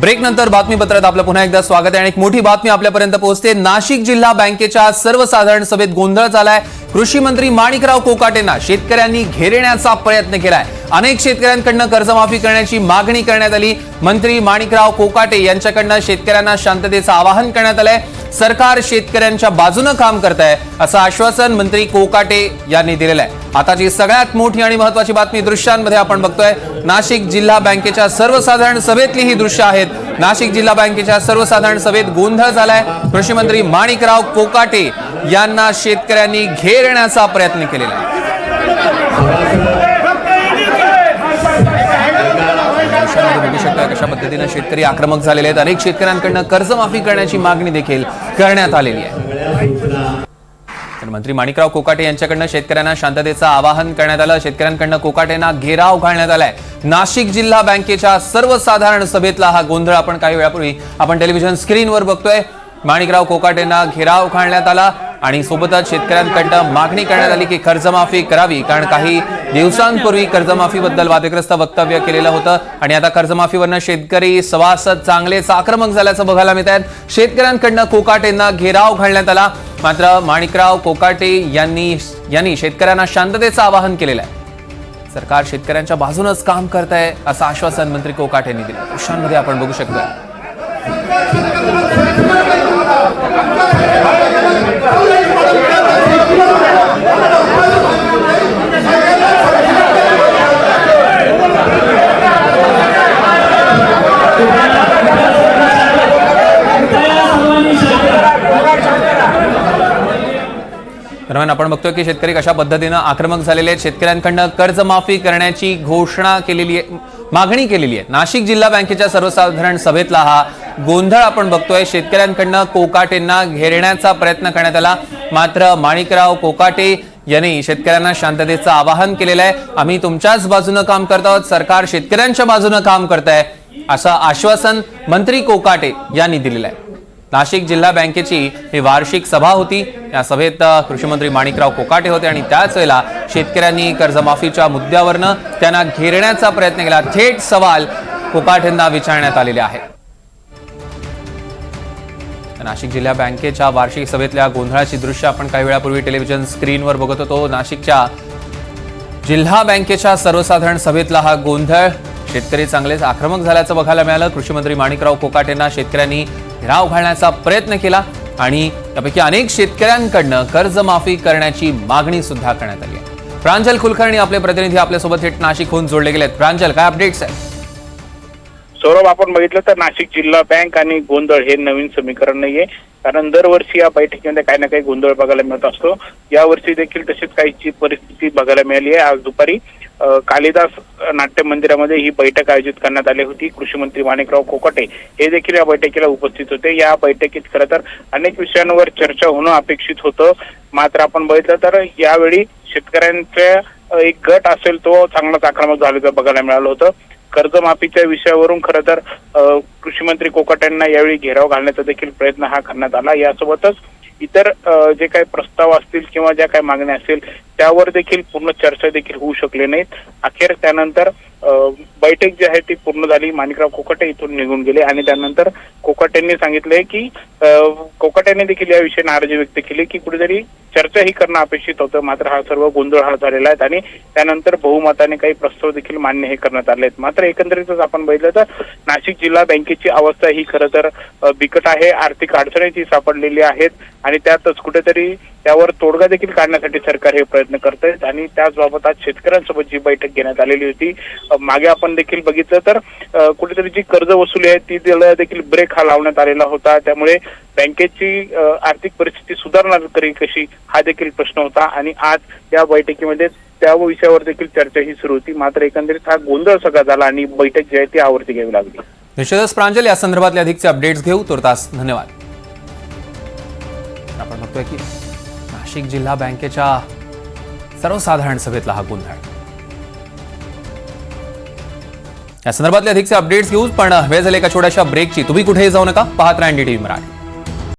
Break नंतर बातमीपत्रात आपलं पुन्हा एकदा स्वागत आहे आणि एक मोठी बातमी आपल्यापर्यंत पोहोचते. नाशिक जिल्हा बँकेच्या सर्वसाधारण सभेत गोंधळ झालाय. कृषी मंत्री माणिकराव कोकाटेंना शेतकऱ्यांनी घेरण्याचा प्रयत्न केलाय. अनेक शेतकऱ्यांकडनं कर्जमाफी करण्याची मागणी करण्यात आली. मंत्री माणिकराव कोकाटे यांच्याकडनं शेतकऱ्यांना शांततेचं आवाहन करण्यात आलंय. सरकार शेतकऱ्यांच्या बाजूनं काम करत आहे असं आश्वासन मंत्री कोकाटे यांनी दिलेलं आहे. आताची सगळ्यात मोठी आणि महत्वाची बातमी दृश्यांमध्ये आपण बघतोय. नाशिक जिल्हा बँकेच्या सर्वसाधारण सभेतली ही दृश्य आहेत. नाशिक जिल्हा बँकेच्या सर्वसाधारण सभेत गोंधळ झालाय. कृषी मंत्री माणिकराव कोकाटे यांना शेतकऱ्यांनी घेरण्याचा प्रयत्न केलेला आहे. शकता कशा पद्धतीनं शेतकरी आक्रमक झालेले आहेत अनेक शेतकऱ्यांकडनं कर्जमाफी करण्याची मागणी देखील करण्यात आलेली आहे. तर मंत्री माणिकराव कोकाटे यांच्याकडनं शेतकऱ्यांना शांततेचं आवाहन करण्यात आलं. शेतकऱ्यांकडनं कोकाटेंना घेराव घालण्यात आलाय. नाशिक जिल्हा बँकेच्या सर्वसाधारण सभेतला हा गोंधळ आपण काही वेळापूर्वी आपण टेलिव्हिजन स्क्रीनवर बघतोय. माणिकराव कोकाटेंना घेराव घालण्यात आला आणि सोबतच शेतकऱ्यांकडनं मागणी करण्यात आली की कर्जमाफी करावी कारण काही दिवसांपूर्वी कर्जमाफीबद्दल वादग्रस्त वक्तव्य केलेलं होतं आणि आता कर्जमाफीवरनं शेतकरी सभासद चांगलेच आक्रमक झाल्याचं बघायला मिळत आहेत. शेतकऱ्यांकडनं कोकाटेंना घेराव घालण्यात आला. मात्र माणिकराव कोकाटे यांनी यांनी शेतकऱ्यांना शांततेचं आवाहन केलेलं आहे. सरकार शेतकऱ्यांच्या बाजूनच काम करत आहे असं आश्वासन मंत्री कोकाट यांनी दिलं. दृश्यांमध्ये आपण बघू शकतो दरम्यान आपण बघतोय की शेतकरी कशा पद्धतीनं आक्रमक झालेले आहेत. शेतकऱ्यांकडनं कर्जमाफी करण्याची घोषणा केलेली आहे मागणी केलेली आहे. नाशिक जिल्हा बँकेच्या सर्वसाधारण सभेतला हा गोंधळ आपण बघतोय. शेतकऱ्यांकडनं कोकाटेंना घेरण्याचा प्रयत्न करण्यात आला. मात्र माणिकराव कोकाटे यांनी शेतकऱ्यांना शांततेचं आवाहन केलेलं आहे. आम्ही तुमच्याच बाजूनं काम करत आहोत. सरकार शेतकऱ्यांच्या बाजूनं काम करत आहे असं आश्वासन मंत्री कोकाटे यांनी दिलेलं आहे. नाशिक जिल्हा बँकेची ही वार्षिक सभा होती. या सभेत कृषीमंत्री माणिकराव कोकाटे होते आणि त्याच वेळेला शेतकऱ्यांनी कर्जमाफीच्या मुद्द्यावरनं त्यांना घेरण्याचा प्रयत्न केला. थेट सवाल कोकाटेंना विचारण्यात आलेले आहेत. नाशिक जिल्हा बँकेच्या वार्षिक सभेतल्या गोंधळाची दृश्य आपण काही वेळापूर्वी टेलिव्हिजन स्क्रीनवर बघत होतो. नाशिकच्या जिल्हा बँकेच्या सर्वसाधारण सभेतला हा गोंधळ. शेतकरी चांगलेच आक्रमक झाल्याचं बघायला मिळालं. कृषीमंत्री माणिकराव कोकाटेंना शेतकऱ्यांनी घेराव घालण्याचा प्रयत्न केला आणि त्यापैकी अनेक शेतकऱ्यांकडनं कर्जमाफी करण्याची मागणी सुद्धा करण्यात आली आहे. प्रांजल कुलकर्णी आपले प्रतिनिधी आपल्यासोबत थेट नाशिकहून जोडले गेलेत. प्रांजल काय अपडेट्स आहेत? सौरभ आपण बघितलं तर नाशिक जिल्हा बँक आणि गोंधळ हे नवीन समीकरण नाहीये. कारण दरवर्षी या बैठकीमध्ये काही ना काही गोंधळ बघायला मिळत असतो. यावर्षी देखील तशीच काहीची परिस्थिती बघायला मिळाली आहे. आज दुपारी कालिदास नाट्य मंदिरामध्ये ही बैठक आयोजित करण्यात आली होती. कृषी मंत्री माणिकराव कोकाटे हे देखील या बैठकीला उपस्थित होते. या बैठकीत खरं तर अनेक विषयांवर चर्चा होणं अपेक्षित होतं. मात्र आपण बघितलं तर यावेळी शेतकऱ्यांचा एक गट असेल तो चांगलाच आक्रमक झाल्याचं बघायला मिळालं होतं. कर्जमाफीच्या विषयावरून खरं तर कृषी मंत्री कोकाट्यांना यावेळी घेराव घालण्याचा देखील प्रयत्न हा करण्यात आला. यासोबतच इतर जे काही प्रस्ताव असतील किंवा ज्या काही मागण्या असतील त्यावर देखील पूर्ण चर्चा देखील होऊ शकले नाहीत. अखेर त्यानंतर बैठक जी आहे ती पूर्ण झाली. माणिकराव कोकाटे इथून निघून गेले आणि त्यानंतर कोकाटेंनी सांगितले की अ, देखील याविषयी नाराजी व्यक्त केली की कुठेतरी चर्चा ही करणं अपेक्षित होतं. मात्र हा सर्व गोंधळ हा झालेला आहे आणि त्यानंतर बहुमताने काही प्रस्ताव देखील मान्य हे करण्यात आले आहेत. मात्र एकंदरीतच आपण बघितलं तर नाशिक जिल्हा बँकेची अवस्था ही खरं तर बिकट आहे. आर्थिक अडचणी सापडलेली आहेत आणि त्यातच कुठेतरी त्यावर तोडगा देखील काढण्यासाठी सरकार हे प्रयत्न करत आहेत आणि त्याचबाबत आज शेतकऱ्यांसोबत जी बैठक घेण्यात आलेली होती मागे आपण देखील बघितलं तर कुठेतरी जी कर्ज वसुली आहे ती देखील ब्रेक हा लावण्यात आलेला होता. त्यामुळे बँकेची आर्थिक परिस्थिती सुधारणार तरी कशी हा देखील प्रश्न होता आणि आज या बैठकीमध्ये त्या विषयावर देखील चर्चा ही सुरू होती. मात्र एकंदरीत हा गोंधळ सगळा झाला आणि बैठक जी आहे ती आवर्ती घ्यावी लागली. निश्चितच प्रांजल या संदर्भातले अधिकचे अपडेट्स घेऊ. तुर्तास धन्यवाद. आपण बघतोय की नाशिक जिल्हा बँकेच्या सर्वसाधारण सभेतला हा गोंधळ. या संदर्भातले अधिकचे अपडेट्स घेऊ पण वेळ झाले एका छोट्याशा ब्रेकची तुम्ही कुठेही जाऊ नका. पाहत राहा एनडीटीव्ही मराठी.